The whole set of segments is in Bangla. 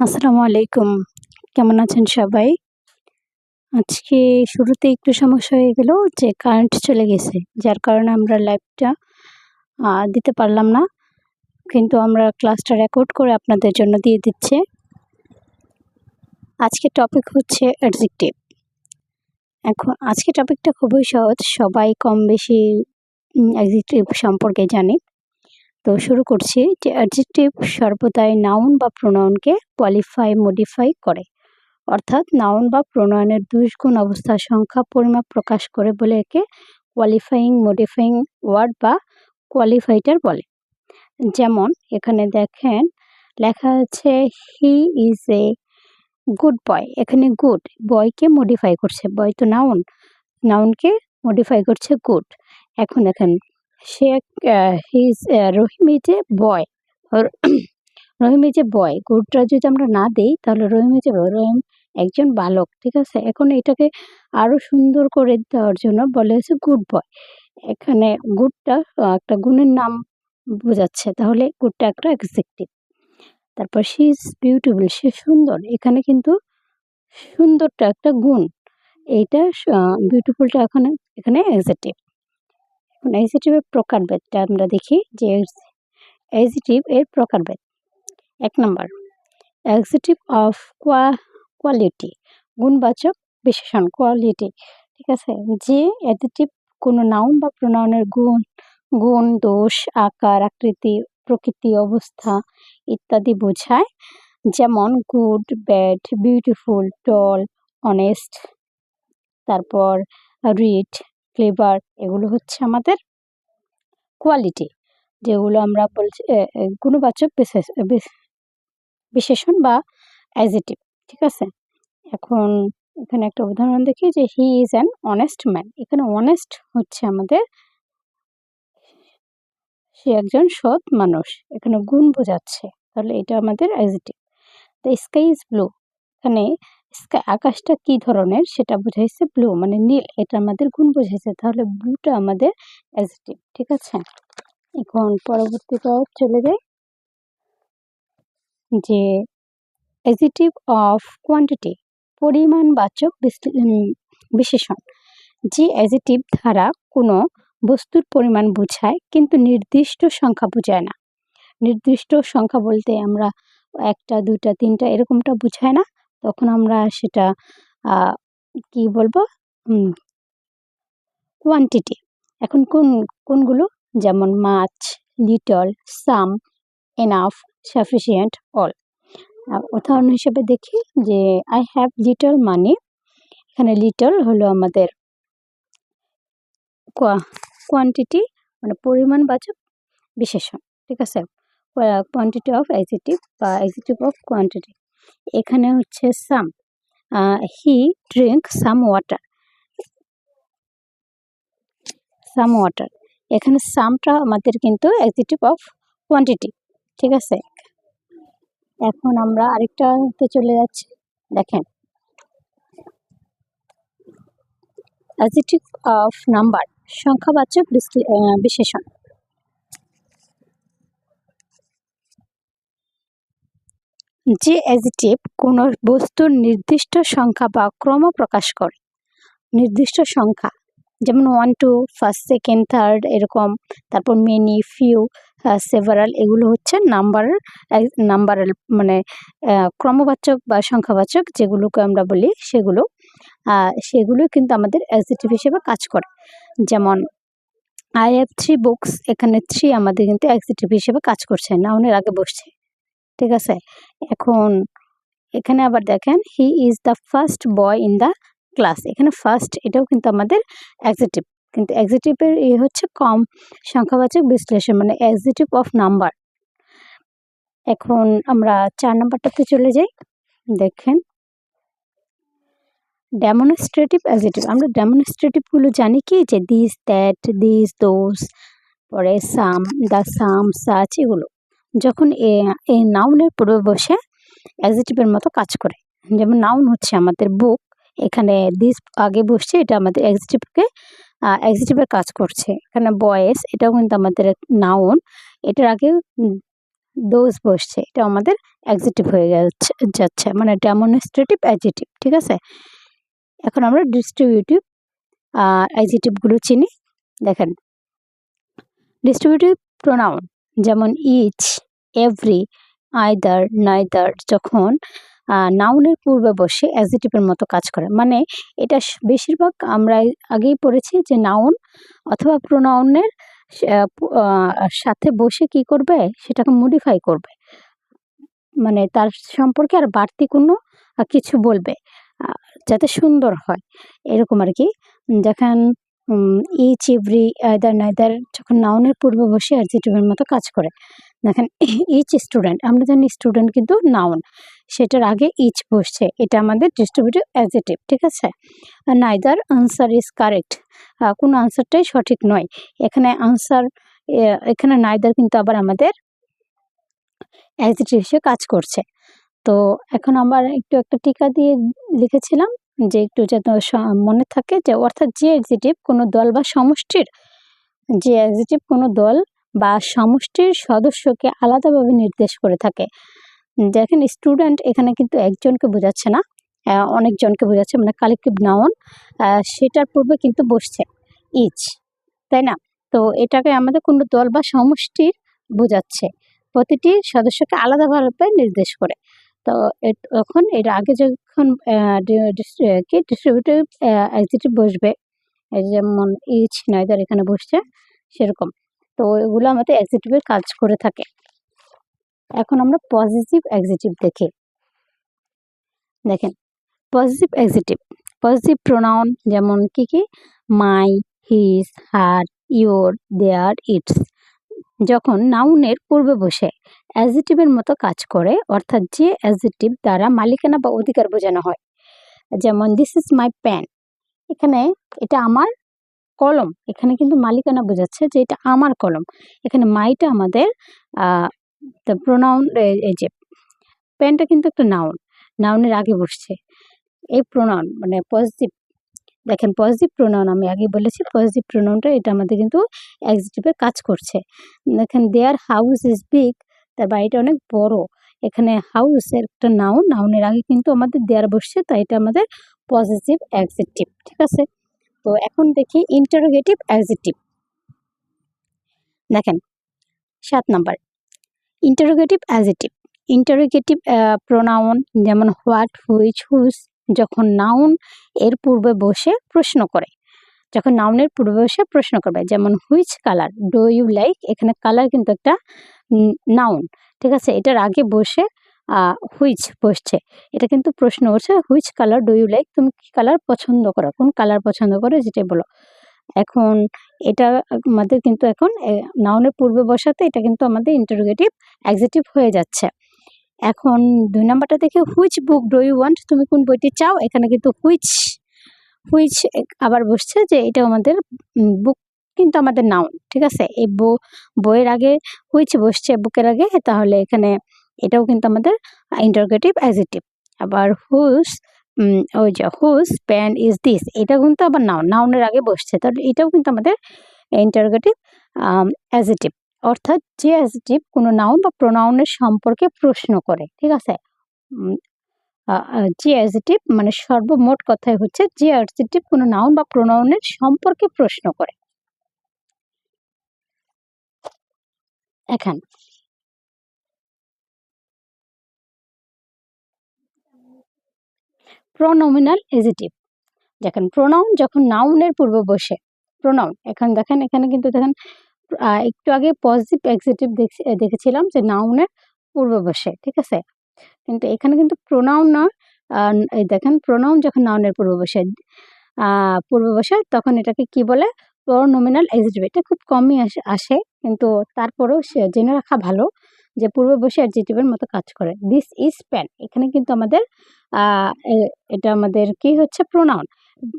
আসসালামু আলাইকুম। কেমন আছেন সবাই? আজকে শুরুতে একটু সমস্যা হয়ে গেল যে কারেন্ট চলে গেছে, যার কারণে আমরা লাইভটা দিতে পারলাম না। কিন্তু আমরা ক্লাসটা রেকর্ড করে আপনাদের জন্য দিয়ে দিচ্ছে। আজকে টপিক হচ্ছে অ্যাডজেক্টিভ এখন আজকে টপিকটা খুবই সহজ, সবাই কম বেশি অ্যাডজেক্টিভ সম্পর্কে জানে। তো শুরু করছি যে অ্যাডজেক্টিভ সর্বদাই নাউন বা প্রোনাউনকে কোয়ালিফাই মডিফাই করে। অর্থাৎ নাউন বা প্রোনাউনের দুষ্গুণ অবস্থার সংখ্যা পরিমাপ প্রকাশ করে বলে একে কোয়ালিফাইং মডিফাইং ওয়ার্ড বা কোয়ালিফাইটার বলে। যেমন এখানে দেখেন, লেখা আছে he is a good boy এখানে গুড বয়কে মডিফাই করছে। বয় তো নাউন নাউনকে মডিফাই করছে গুড এখন দেখেন সে his Rahim boy Rahim is boy গুডটা যদি আমরা না দিই, তাহলে রহিম ইজ এ রহিম একজন বালক, ঠিক আছে? এখন এটাকে আরও সুন্দর করে দেওয়ার জন্য বলে হচ্ছে গুড বয়। এখানে গুডটা একটা গুণের নাম বোঝাচ্ছে, তাহলে গুডটা একটা এক্সেক্টিভ তারপর সি ইজ বিউটিফুল সে সুন্দর, এখানে কিন্তু সুন্দরটা একটা গুণ, এইটা বিউটিফুলটা এখানে এখানে এক্সেক্টিভ এখন এক্সিটিভের প্রকারভেদটা আমরা দেখি যে এক্সিটিভ এর প্রকারভেদ এক নম্বর এক্সিটিভ অফ কোয়া কোয়ালিটি গুণবাচক বিশেষণ কোয়ালিটি ঠিক আছে? যে অ্যাডিটিভ কোনো নাউন বা প্রোনাউনের গুণ গুণ, দোষ, আকার, আকৃতি, প্রকৃতি, অবস্থা ইত্যাদি বোঝায়। যেমন good bad beautiful tall honest তারপর রিড ফ্লেভার এগুলো হচ্ছে আমাদের কোয়ালিটি যেগুলো আমরা বলছি গুণবাচক বিশেষ বিশেষণ বা অ্যাজিটিভ ঠিক আছে? এখন এখানে একটা উদাহরণ দেখি যে he is an honest man এখানে অনেস্ট হচ্ছে আমাদের সে একজন সৎ মানুষ, এখানে গুণ বোঝাচ্ছে, তাহলে এটা আমাদের adjective the sky is blue এখানে আকাশটা কি ধরনের সেটা বোঝাইছে ব্লু মানে নীল, এটা আমাদের গুণ বোঝাইছে, তাহলে ব্লুটা আমাদের অ্যাজিটিভ ঠিক আছে? এখন পরবর্তীটা চলে যাই, যে অ্যাজিটিভ অফ কোয়ান্টিটি পরিমাণবাচক বিশেষণ যে অ্যাজিটিভ দ্বারা কোনো বস্তুর পরিমাণ বোঝায়, কিন্তু নির্দিষ্ট সংখ্যা বোঝায় না। নির্দিষ্ট সংখ্যা বলতে আমরা একটা দুটা তিনটা এরকমটা বোঝায় না। তখন আমরা সেটা কি বলব? কোয়ান্টিটি এখন কোন, কোনগুলো? যেমন much little some enough sufficient all উদাহরণ হিসেবে দেখি যে আই হ্যাভ লিটল মানি এখানে লিটল হলো আমাদের কোয়ান্টিটি মানে পরিমাণবাচক বিশেষণ, ঠিক আছে? কোয়ান্টিটি অফ অ্যাজিটিভ বা অ্যাজিটিভ অফ কোয়ান্টিটি এখানে হচ্ছে some he drink some water some water এখানে সামটা আমাদের কিন্তু অ্যাজিটিভ অফ কোয়ান্টিটি ঠিক আছে? এখন আমরা আরেকটাতে চলে যাচ্ছি, দেখেন। অ্যাজিটিভ অফ নাম্বার সংখ্যাবাচক বিশেষণ যে অ্যাজিটিভ কোনো বস্তুর নির্দিষ্ট সংখ্যা বা ক্রম প্রকাশ করে। নির্দিষ্ট সংখ্যা, যেমন one two first second third এরকম, তারপর মেনি ফিউ সেভারাল এগুলো হচ্ছে নাম্বার নাম্বার মানে ক্রমবাচক বা সংখ্যাবাচক যেগুলোকে আমরা বলি সেগুলো সেগুলো কিন্তু আমাদের অ্যাজিটিভ হিসেবে কাজ করে। যেমন আই হ্যাভ থ্রি বুকস এখানে থ্রি আমাদের কিন্তু অ্যাজিটিভ হিসেবে কাজ করছে না নাউনের আগে বসছে। ঠিক আছে? এখন এখানে আবার দেখেন he is the first boy in the class এখানে ফার্স্ট এটাও কিন্তু আমাদের অ্যাক্সিটিভ কিন্তু অ্যাক্সিটিভের এ হচ্ছে কম সংখ্যাবাচক বিশ্লেষণ মানে অ্যাক্সিটিভ অফ নাম্বার এখন আমরা চার নাম্বারটাতে চলে যাই, দেখেন। ডেমনস্ট্রেটিভ অ্যাজিটিভ আমরা ডেমনস্ট্রেটিভগুলো জানি কি? যে দিস দ্যাট দিস দোস পরে সাম দ্য সাম সাচ এগুলো। যখন এই নাউনের পূর্বে বসে অ্যাজিটিভের মতো কাজ করে। যেমন নাউন হচ্ছে আমাদের বুক এখানে দিস আগে বসছে, এটা আমাদের এক্সিটিভকে এক্সিটিভের কাজ করছে। এখানে বয়েস এটাও কিন্তু আমাদের নাউন এটার আগে দোজ বসছে এটা আমাদের অ্যাডজেক্টিভ হয়ে যাচ্ছে যাচ্ছে। মানে ডেমনস্ট্রেটিভ অ্যাডজেক্টিভ ঠিক আছে? এখন আমরা ডিস্ট্রিবিউটিভ অ্যাডজেক্টিভগুলো চিনি। দেখেন ডিস্ট্রিবিউটিভ প্রোনাউন যেমন ইচ এভরি আয়দার নাইদার যখন নাউনের পূর্বে বসে অ্যাজিটিভের মতো কাজ করে। মানে এটা বেশিরভাগ আমরা আগেই পড়েছি যে নাউন অথবা প্রোনাউনের সাথে বসে কি করবে? সেটাকে মডিফাই করবে। মানে তার সম্পর্কে আর বাড়তি কোনো কিছু বলবে যাতে সুন্দর হয়। এরকম আর কি। যখন ইচ এভরি আয়দার নাইদার যখন নাউনের পূর্বে বসে অ্যাডজেটিভের মতো কাজ করে। দেখেন ইচ স্টুডেন্ট আমরা জানি স্টুডেন্ট কিন্তু নাউন সেটার আগে ইচ বসছে, এটা আমাদের ডিস্ট্রিবিউটিভ অ্যাডজেটিভ ঠিক আছে? নাইদার আনসার ইজ কারেক্ট কোনো আনসারটাই সঠিক নয়। এখানে আনসার এখানে নাইদার কিন্তু আবার আমাদের অ্যাডজেটিভ হিসেবে কাজ করছে। তো এখন আমার একটু একটা টিকা দিয়ে লিখেছিলাম যে একটু যাতে মনে থাকে যে অর্থাৎ যে অ্যাডজেটিভ কোনো দল বা সমষ্টির, যে অ্যাডজেটিভ কোনো দল বা সমষ্টির সদস্যকে আলাদাভাবে নির্দেশ করে থাকে। দেখেন স্টুডেন্ট এখানে কিন্তু একজনকে বোঝাচ্ছে না অনেকজনকে বোঝাচ্ছে মানে কালেকটিভ নাউন সেটার পূর্বে কিন্তু বসছে ইচ তাই না? তো এটাকে আমাদের কোনো দল বা সমষ্টির বোঝাচ্ছে, প্রতিটি সদস্যকে আলাদাভাবে নির্দেশ করে। তো এ- তখন এর আগে যখন কি ডিস্ট্রিবিউটিভ বসবে যেমন ইচ নাইদার এখানে বসছে, সেরকম। তো এগুলো আমাদের অ্যাডজেটিভের কাজ করে থাকে। এখন আমরা পজিটিভ অ্যাডজেটিভ দেখি। দেখেন পজিটিভ অ্যাডজেটিভ পজিটিভ প্রোনাউন যেমন কি কি? My his her your their its যখন নাউনের পূর্বে বসে অ্যাডজেটিভের মতো কাজ করে, অর্থাৎ যে অ্যাজিটিভ দ্বারা মালিকানা বা অধিকার বোঝানো হয়। যেমন দিস ইজ মাই প্যান এখানে এটা আমার কলম। এখানে কিন্তু মালিকানা বোঝাচ্ছে যে এটা আমার কলম। এখানে মাইটা আমাদের প্রোনাউন এই যে পেনটা কিন্তু একটা নাউন নাউনের আগে বসছে। এই প্রোনাউন মানে পজিটিভ দেখেন পজিটিভ প্রোনাউন আমি আগে বলেছি পজিটিভ প্রোনাউনটা এটা আমাদের কিন্তু অ্যাডজেটিভের কাজ করছে। দেখেন দেয়ার হাউস ইজ বিগ তার বাড়িটা অনেক বড়। এখানে হাউস একটা নাউন নাউনের আগে কিন্তু আমাদের দেয়ার বসছে, তাই এটা আমাদের পজিটিভ অ্যাডজেটিভ ঠিক আছে? তো এখন দেখি ইন্টারোগেটিভ অ্যাডজেটিভ দেখেন, সাত number. Interrogative adjective interrogative pronoun যেমন হোয়াট হুইচ হুজ যখন নাউন এর পূর্বে বসে প্রশ্ন করে, যখন নাউনের পূর্বে বসে প্রশ্ন করবে, যেমন which colour do you like এখানে কালার কিন্তু একটা নাউন ঠিক আছে? এটার আগে বসে হুইচ বসছে। এটা কিন্তু প্রশ্ন করছে which colour do you like তুমি কি কালার পছন্দ করো? কোন কালার পছন্দ করো? যেটাই বলো। এখন এটা আমাদের কিন্তু এখন নাউনের পূর্বে বসাতে এটা কিন্তু আমাদের ইন্টারোগেটিভ অ্যাডজেটিভ হয়ে যাচ্ছে। এখন দুই নাম্বারটা দেখে which book do you want তুমি কোন বইটি চাও? এখানে কিন্তু হুইচ হুইচ আবার বসছে যে এটা আমাদের বুক কিন্তু আমাদের নাউন ঠিক আছে? এই বইয়ের আগে হুইচ বসছে বুকের আগে, তাহলে এখানে এটাও কিন্তু আমাদের ইন্টারগেটিভ অ্যাডজেটিভ আবার হুস ওই যে হুস প্যান ইজ দিস এটা কিন্তু আবার নাউন নাউনের আগে বসছে। তাহলে এটাও কিন্তু আমাদের ইন্টারোগেটিভ অ্যাজিটিভ অর্থাৎ যে অ্যাডজেটিভ কোনো নাউন বা প্রোনাউনের সম্পর্কে প্রশ্ন করে, ঠিক আছে? যে অ্যাজিটিভ মানে সর্বমোট কথাই হচ্ছে যে অ্যাডজেটিভ কোনো নাউন বা প্রোনাউনের সম্পর্কে প্রশ্ন করে। এখন। প্রোনোমিনাল এজিটিভ দেখেন প্রোনাউন যখন নাউনের পূর্বে বসে প্রোনাউন এখন দেখেন, এখানে কিন্তু দেখেন একটু আগে পজিটিভ এক্সিটিভ দেখেছিলাম যে নাউনের পূর্বে বসে, ঠিক আছে? কিন্তু এখানে কিন্তু প্রোনাউন না দেখেন প্রোনাউন যখন নাউনের পূর্ব বসে পূর্বে বসে, তখন এটাকে কি বলে? প্রোনোমিনাল এক্সিটিভ এটা খুব কমই আসে, কিন্তু তারপরেও সে জেনে রাখা ভালো। যে পূর্বে বসে অ্যাডজেটিভের মতো কাজ করে। দিস ইজ প্যান এখানে কিন্তু আমাদের এটা আমাদের কি হচ্ছে? প্রোনাউন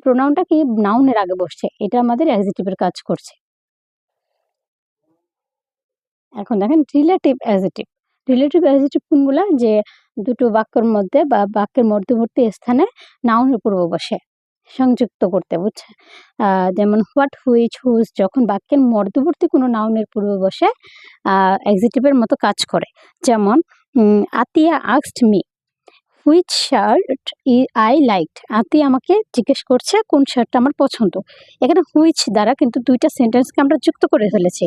প্রোনাউনটা কি? নাউনের আগে বসছে। এটা আমাদের অ্যাডজেটিভের কাজ করছে। এখন দেখেন রিলেটিভ অ্যাডজেটিভ রিলেটিভ অ্যাডজেটিভ কোনগুলো? যে দুটো বাক্যের মধ্যে বা বাক্যের মধ্যবর্তী স্থানে নাউনের পূর্ব বসে। সংযুক্ত করতে, বুঝছে? যেমন হোয়াট হুইচ হুজ যখন বাক্যের মধ্যবর্তী কোনো নাউনের পূর্বে বসে এক্সিটিভের মতো কাজ করে। যেমন আতিয়া আক্সড মি হুইচ শার্ট ই আই লাইকড আতি আমাকে জিজ্ঞেস করছে, কোন শার্টটা আমার পছন্দ? এখানে হুইচ দ্বারা কিন্তু দুইটা সেন্টেন্সকে আমরা যুক্ত করে ফেলেছি।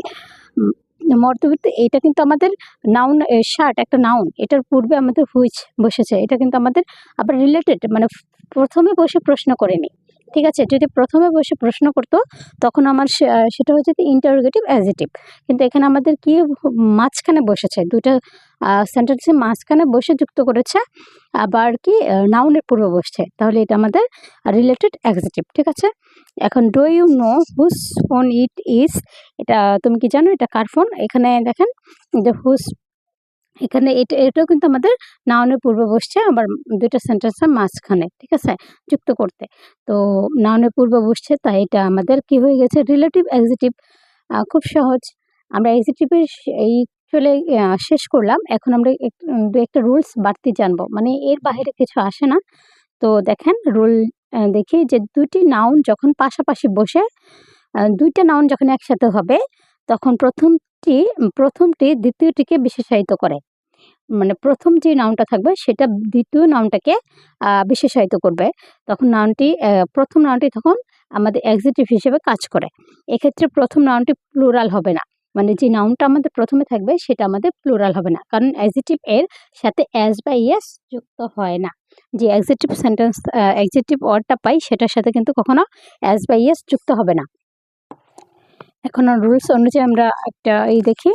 মধ্যবর্তী এটা কিন্তু আমাদের নাউন শার্ট একটা নাউন এটার পূর্বে আমাদের হুইচ বসেছে, এটা কিন্তু আমাদের আবার রিলেটেড মানে প্রথমে বসে প্রশ্ন করেনি ঠিক আছে? যদি প্রথমে বসে প্রশ্ন করতো, তখন আমার সেটা হচ্ছে ইন্টারোগেটিভ অ্যাজিটিভ কিন্তু এখানে আমাদের কি মাঝখানে বসেছে? দুইটা সেন্টেন্সের মাঝখানে বসে যুক্ত করেছে, আবার কি নাউনের পূর্বে বসছে। তাহলে এটা আমাদের রিলেটেড অ্যাজিটিভ ঠিক আছে? এখন do you know whose phone it is এটা, তুমি কি জানো? এটা কার ফোন এখানে দেখেন, যে হুস এখানে এটা, এটাও কিন্তু আমাদের নাউনের পূর্বে বসছে আবার দুইটা সেন্টেন্সের মাঝখানে, ঠিক আছে? যুক্ত করতে। তো নাউনের পূর্বে বসছে তাই এটা আমাদের কি হয়ে গেছে? রিলেটিভ অ্যাজিটিভ খুব সহজ। আমরা এক্সিটিভের এই চলে শেষ করলাম। এখন আমরা দু একটা রুলস বাড়তি জানব। মানে এর বাইরে কিছু আসে না। তো দেখেন রুল দেখি যে দুটি নাউন যখন পাশাপাশি বসে দুইটা নাউন যখন একসাথে হবে, তখন প্রথমটি প্রথমটি দ্বিতীয়টিকে বিশেষায়িত করে। মানে প্রথম যে নাউনটা থাকবে, সেটা দ্বিতীয় নাউনটাকে বিশেষায়িত করবে। তখন নাউনটি প্রথম নাউনটি তখন আমাদের এক্সিটিভ হিসেবে কাজ করে। এক্ষেত্রে প্রথম নাউনটি প্লুরাল হবে না। মানে যে নাউনটা আমাদের প্রথমে থাকবে, সেটা আমাদের প্লুরাল হবে না। কারণ এক্সিটিভ এর সাথে অ্যাজ বা ইয়েস যুক্ত হয় না। যে এক্সিটিভ সেন্টেন্স এক্সিটিভ ওয়ার্ডটা পাই, সেটার সাথে কিন্তু কখনো অ্যাজ বা ইয়েস যুক্ত হবে না। এখন রুলস অনুযায়ী আমরা একটা এই দেখি।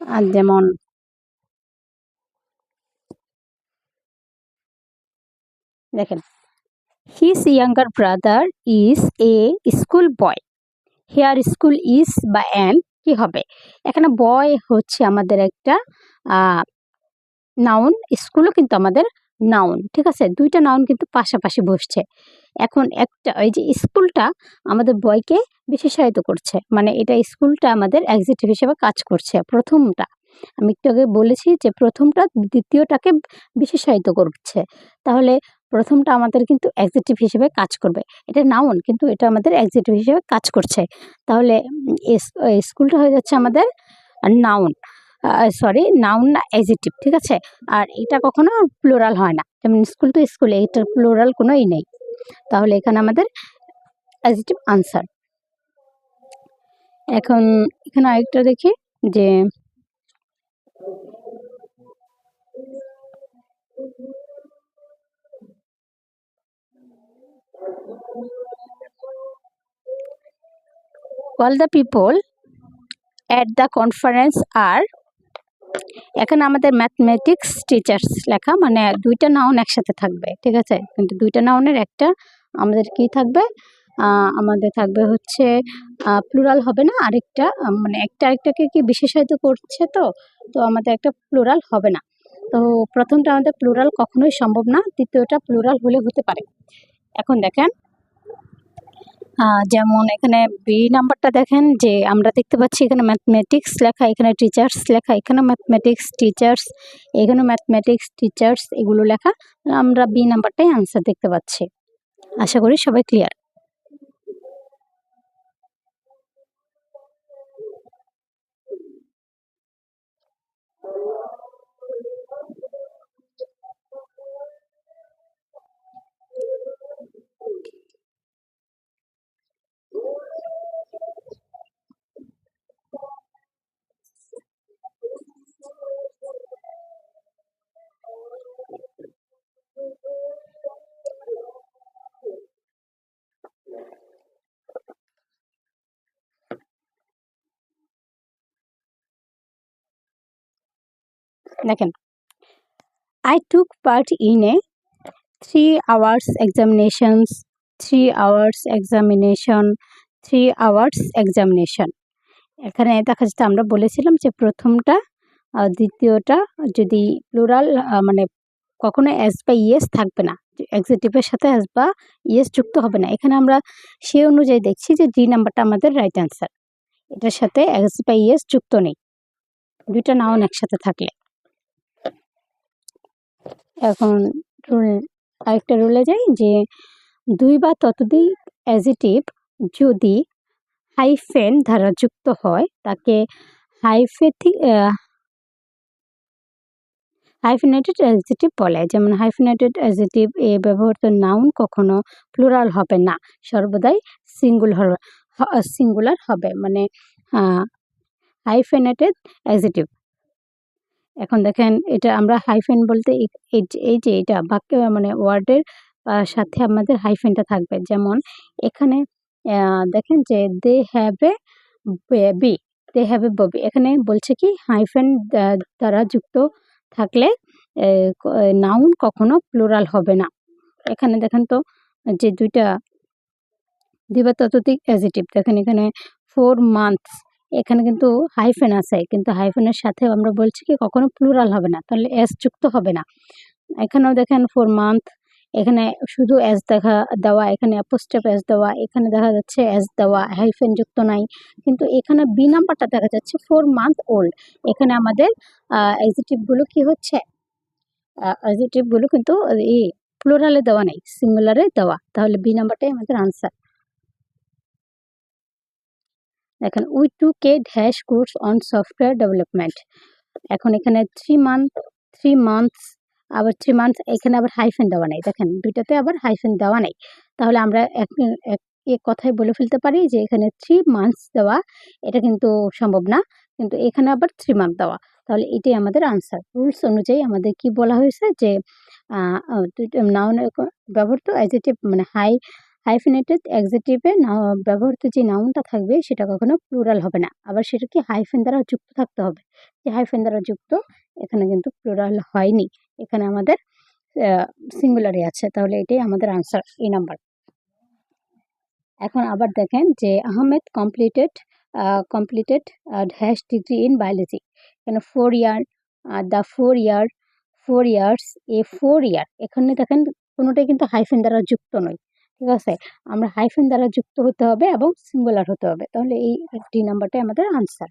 আর যেমন দেখেন। His younger brother is a school boy here school is বা অ্যান কি হবে? এখানে বয় হচ্ছে আমাদের একটা নাউন স্কুলও কিন্তু আমাদের নাউন ঠিক আছে? দুইটা নাউন কিন্তু পাশাপাশি বসছে। এখন একটা ওই যে স্কুলটা আমাদের বয়কে বিশেষায়িত করছে। মানে এটা স্কুলটা আমাদের এক্সিটিভ হিসেবে কাজ করছে, প্রথমটা। আমি একটু আগে বলেছি যে প্রথমটা দ্বিতীয়টাকে বিশেষায়িত করছে। তাহলে প্রথমটা আমাদের কিন্তু এক্সিটিভ হিসেবে কাজ করবে। এটা নাউন কিন্তু এটা আমাদের এক্সিটিভ হিসেবে কাজ করছে। তাহলে স্কুলটা হয়ে যাচ্ছে আমাদের নাউন সরি নাউন না এজিটিভ ঠিক আছে? আর এটা কখনো প্লোরাল হয় না। যেমন স্কুল তো স্কুলে এটার প্লোরাল কোনোই নেই। তাহলে এখানে আমাদের এজিটিভ আনসার এখন এখানে আরেকটা দেখি যে all the people at the conference are এখানে আমাদের ম্যাথমেটিক্স টিচার্স লেখা মানে দুইটা নাউন একসাথে থাকবে, ঠিক আছে? কিন্তু দুইটা নাউনের একটা আমাদের কি থাকবে? আমাদের থাকবে হচ্ছে প্লুরাল হবে না, আরেকটা মানে একটা আরেকটাকে কি বিশেষায়িত করছে তো? তো আমাদের একটা প্লুরাল হবে না। তো প্রথমটা আমাদের প্লুরাল কখনোই সম্ভব না, দ্বিতীয়টা প্লুরাল হলে হতে পারে। এখন দেখেন যেমন এখানে বি নাম্বারটা দেখেন, যে আমরা দেখতে পাচ্ছি এখানে ম্যাথমেটিক্স লেখা, এখানে টিচার্স লেখা, এখানে ম্যাথমেটিক্স টিচার্স এখানে ম্যাথমেটিক্স টিচার্স এগুলো লেখা, আমরা বি নাম্বারটাই আনসার দেখতে পাচ্ছি। আশা করি সবাই ক্লিয়ার দেখেন I took part in a three hours examinations three hours examination three hours examination এখানে দেখা যাচ্ছে আমরা বলেছিলাম যে প্রথমটা দ্বিতীয়টা যদি প্লুরাল মানে কখনো এস বা ইয়েস থাকবে না এক্সিটিভের সাথে এস বা ইয়েস যুক্ত হবে না। এখানে আমরা সেই অনুযায়ী দেখছি যে ডি নাম্বারটা আমাদের রাইট অ্যান্সার এটার সাথে এস বা ইয়েস যুক্ত নেই, দুইটা নাউন একসাথে থাকলে। এখন রুল, আরেকটা রুলে যাই যে দুই বা ততোধিক অ্যাজিটিভ যদি হাইফেন দ্বারা যুক্ত হয়, তাকে হাইফেথি হাইফিনেটেড অ্যাজিটিভ বলে। যেমন হাইফিনেটেড অ্যাজিটিভ এ ব্যবহৃত নাউন কখনো প্লুরাল হবে না, সর্বদাই সিঙ্গুলার সিঙ্গুলার হবে। মানে হাইফেনেটেড অ্যাজিটিভ এখন দেখেন এটা আমরা হাইফেন বলতে এই যে এটা বাক্য মানে ওয়ার্ডের সাথে আমাদের হাইফেনটা থাকবে। যেমন এখানে দেখেন যে they have a B they have a baby এখানে বলছে কি হাইফেন দ্বারা যুক্ত থাকলে নাউন কখনো প্লোরাল হবে না। এখানে দেখেন তো যে দুইটা দুইবার ততোধিক অ্যাজিটিভ দেখেন এখানে ফোর মান্থস এখানে কিন্তু হাইফেন আছে। কিন্তু হাইফেনের সাথে আমরা বলছি কি, কখনো প্লুরাল হবে না। তাহলে এস যুক্ত হবে না। এখানেও দেখেন ফোর মান্থ এখানে শুধু এস দেখা দেওয়া, এখানে অ্যাপোস্টেপ এস দেওয়া, এখানে দেখা যাচ্ছে এস দেওয়া হাইফেন যুক্ত নাই। কিন্তু এখানে বি নাম্বারটা দেখা যাচ্ছে ফোর মান্থ ওল্ড এখানে আমাদের এক্সিটিভগুলো কি হচ্ছে? এক্সিটিভগুলো কিন্তু এই প্লোরালে দেওয়া নেই সিঙ্গুলারে দেওয়া। তাহলে বি নাম্বারটাই আমাদের আনসার দেখেন we took dash course on software development এখন এখানে থ্রি মান্থ থ্রি মান্থস আবার থ্রি মান্থস এখানে আবার হাইফেন দেওয়া নেই। দেখেন, দুইটাতে আবার হাইফেন দেওয়া নেই। তাহলে আমরা এক এক কথায় বলে ফেলতে পারি যে এখানে থ্রি মান্থস দেওয়া, এটা কিন্তু সম্ভব না। কিন্তু এখানে আবার থ্রি মান্থ দেওয়া। তাহলে এটাই আমাদের আনসার রুলস অনুযায়ী আমাদের কি বলা হয়েছে যে নাউন ব্যবহৃত অ্যাজেটিভ মানে হাই হাইফেনেটেড এক্সিটিভে ব্যবহৃত যে নাউনটা থাকবে সেটা কখনো প্লুরাল হবে না। আবার সেটা কি হাইফেন দ্বারা যুক্ত থাকতে হবে। যে হাইফেন দ্বারা যুক্ত, এখানে কিন্তু প্লুরাল হয়নি। এখানে আমাদের সিঙ্গুলারই আছে। তাহলে এটাই আমাদের আনসার এই নাম্বার এখন আবার দেখেন যে Ahmed completed completed hash degree in biology এখানে four year the four year four years a four year এখানে দেখেন কোনোটাই কিন্তু হাইফেন দ্বারা যুক্ত নয়। ঠিক আছে? আমরা হাইফেন দ্বারা যুক্ত হতে হবে এবং সিঙ্গুলার হতে হবে। তাহলে এই ডি নাম্বারটাই আমাদের আনসার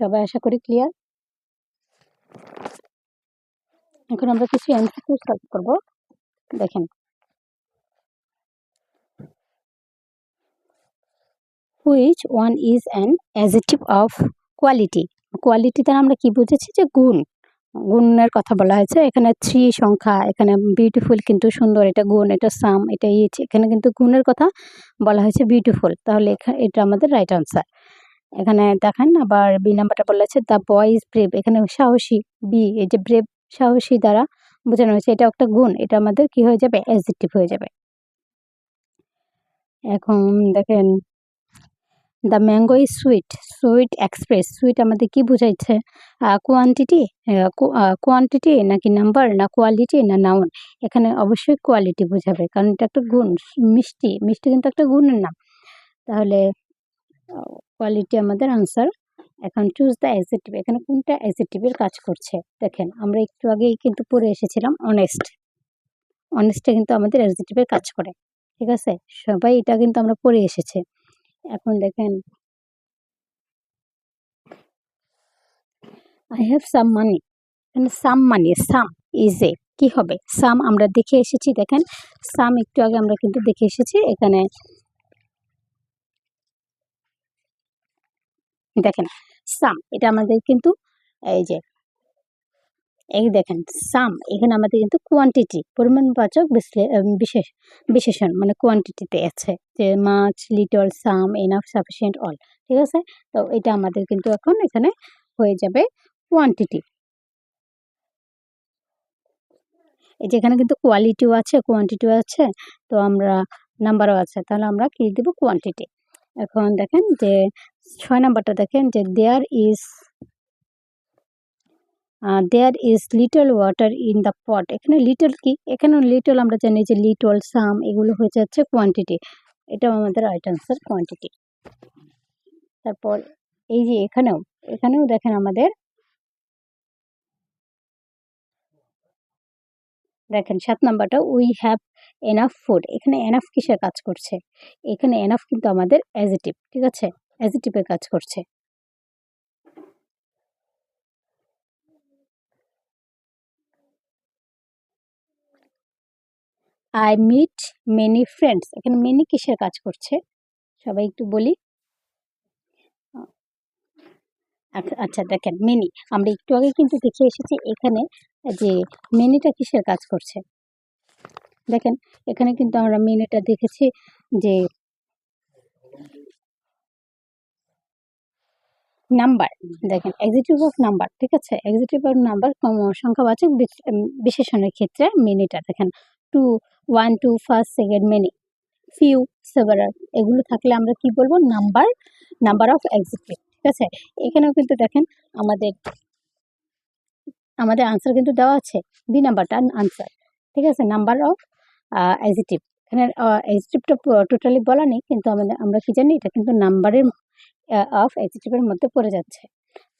সবাই আশা করি ক্লিয়ার এখন আমরা কিছু করব। দেখেন। Which one is an adjective of quality quality দ্বারা আমরা কি বুঝেছি? যে গুণ। গুণের কথা বলা হয়েছে। এখানে থ্রি সংখ্যা, এখানে বিউটিফুল কিন্তু সুন্দর, এটা গুণ, এটা সাম এটা ইচ এখানে কিন্তু গুণের কথা বলা হয়েছে বিউটিফুল তাহলে এখানে এটা আমাদের রাইট আনসার এখানে দেখেন আবার বি নাম্বারটা বলা হয়েছে দ্য বয় ইজ ব্রেভ এখানে সাহসী বি এই যে ব্রেভ সাহসী দ্বারা বোঝানো হয়েছে, এটা একটা গুণ। এটা আমাদের কি হয়ে যাবে? অ্যাজিটিভ হয়ে যাবে। এখন দেখেন the mango is sweet sweet express sweet আমাদের কি বোঝাইছে? কোয়ান্টিটি কোয়ান্টিটি নাকি নাম্বার না কোয়ালিটি না নাউন এখানে অবশ্যই কোয়ালিটি বোঝাবে, কারণ এটা একটা গুণ, মিষ্টি। মিষ্টি কিন্তু একটা গুণের নাম। তাহলে কোয়ালিটি আমাদের আনসার এখন চুজ দ্য অ্যাজেটিভ এখানে কোনটা অ্যাজেটিভের কাজ করছে? দেখেন, আমরা একটু আগেই কিন্তু পড়ে এসেছিলাম অনেস্ট অনেস্টে কিন্তু আমাদের অ্যাজেটিভের কাজ করে। ঠিক আছে? সবাই এটা কিন্তু আমরা পড়ে এসেছে। এখন দেখেন I have some money some money some is a কী হবে? সাম আমরা দেখে এসেছি, দেখেন? সাম একটু আগে আমরা কিন্তু দেখে এসেছি, এখানে দেখেন সাম এটা আমাদের কিন্তু এই যে এই দেখেন সাম এখানে আমাদের কিন্তু কোয়ান্টিটি পরিমাণবাচক বিশেষ, বিশেষণ মানে কোয়ান্টিটিতে আছে যে much little some enough sufficient all ঠিক আছে? তো এটা আমাদের কিন্তু এখন এখানে হয়ে যাবে কোয়ান্টিটি এই যেখানে কিন্তু কোয়ালিটিও আছে কোয়ান্টিটিও আছে, তো আমরা নাম্বারও আছে, তাহলে আমরা কি দেবো কোয়ান্টিটি এখন দেখেন যে, ছয় নাম্বারটা দেখেন যে there is there is little water in the pot এখানে লিটল কি? এখানে লিটল আমরা জানি যে লিটল সাম এগুলো হয়ে যাচ্ছে কোয়ান্টিটি এটাও আমাদের রাইট আনসার কোয়ান্টিটি তারপর এই যে এখানেও এখানেও দেখেন আমাদের দেখেন সাত নাম্বারটা উই হ্যাভ এনাফ ফুড এখানে এনাফ কিসের কাজ করছে? এখানে এনাফ কিন্তু আমাদের অ্যাজিটিভ ঠিক আছে? অ্যাজিটিভের কাজ করছে। আই মিট মেনি ফ্রেন্ডস এখানে মেনি কিসের কাজ করছে? সবাই একটু বলি। আচ্ছা- আচ্ছা দেখেন মেনি আমরা একটু আগে কিন্তু দেখে এসেছি এখানে যে মেনিটা কিসের কাজ করছে? দেখেন, এখানে কিন্তু আমরা মেনিটা দেখেছি যে নাম্বার দেখেন এক্সিটিভ অফ নাম্বার ঠিক আছে? এক্সিটিভ অফ নাম্বার সংখ্যাবাচক বিশেষণের ক্ষেত্রে মিনিটা দেখেন two one two first second many few several এগুলো থাকলে আমরা কি বলব? নাম্বার নাম্বার অফ এক্সিটিভ ঠিক আছে? এখানেও কিন্তু দেখেন আমাদের আমাদের আনসার কিন্তু দেওয়া আছে। বি নাম্বারটা আনসার ঠিক আছে? নাম্বার অফ এক্সিটিভ এখানে এক্সিটিভটা টোটালি বলা নেই, কিন্তু আমাদের, আমরা কি জানি? এটা কিন্তু নাম্বারের অফ এক্সিটিভের মধ্যে পড়ে যাচ্ছে।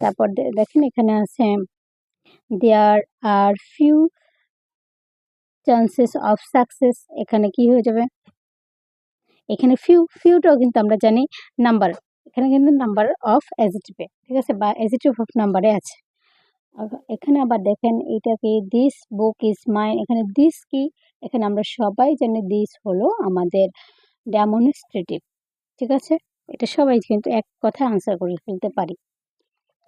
তারপর দেখেন এখানে আছে there are few chances of success এখানে কি হয়ে যাবে? এখানে ফিউ ফিউটাও কিন্তু আমরা জানি নাম্বার এখানে কিন্তু নাম্বার অফ এজিটিভে ঠিক আছে? বা এজিটিভ অফ নাম্বারে আছে। এখানে আবার দেখেন এটাকে দিস বুক ইজ মাইন এখানে দিস কি? এখানে আমরা সবাই জানি দিস হলো আমাদের ডেমনস্ট্রেটিভ ঠিক আছে? এটা সবাই কিন্তু এক কথা আনসার করে ফেলতে পারি।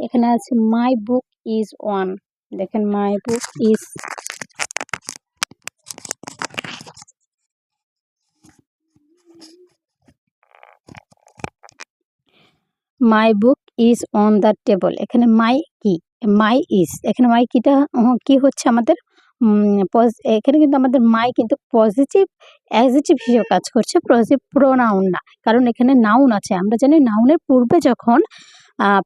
এখানে আছে মাই বুক ইজ ওয়ান দেখেন my book is my book is on the table এখানে মাই কি? মাই ইজ এখানে মাই কিটা কি হচ্ছে আমাদের? এখানে কিন্তু আমাদের মাই কিন্তু পজিটিভ অ্যাজিটিভ হিসেবে কাজ করছে পজিটিভ প্রোনাউন না কারণ এখানে নাউন আছে। আমরা জানি নাউনের পূর্বে যখন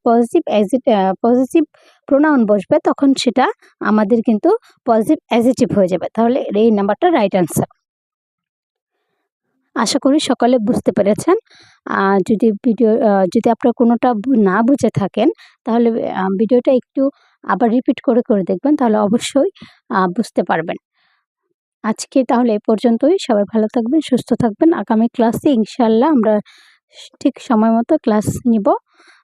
পজিটিভ অ্যাজিট পজিটিভ প্রোনাউন বসবে, তখন সেটা আমাদের কিন্তু পজিটিভ অ্যাজিটিভ হয়ে যাবে। তাহলে এই নাম্বারটা রাইট অ্যান্সার আশা করি সকলে বুঝতে পেরেছেন। যদি ভিডিও যদি আপনারা কোনোটা না বুঝে থাকেন, তাহলে ভিডিওটা একটু আবার রিপিট করে করে দেখবেন, তাহলে অবশ্যই বুঝতে পারবেন। আজকে তাহলে এ পর্যন্তই। সবাই ভালো থাকবেন, সুস্থ থাকবেন। আগামী ক্লাসে ইনশাল্লাহ আমরা ঠিক সময় মতো ক্লাস নিব।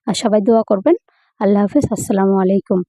আর সবাই দোয়া করবেন। আল্লাহ হাফিজ। আসসালামু আলাইকুম।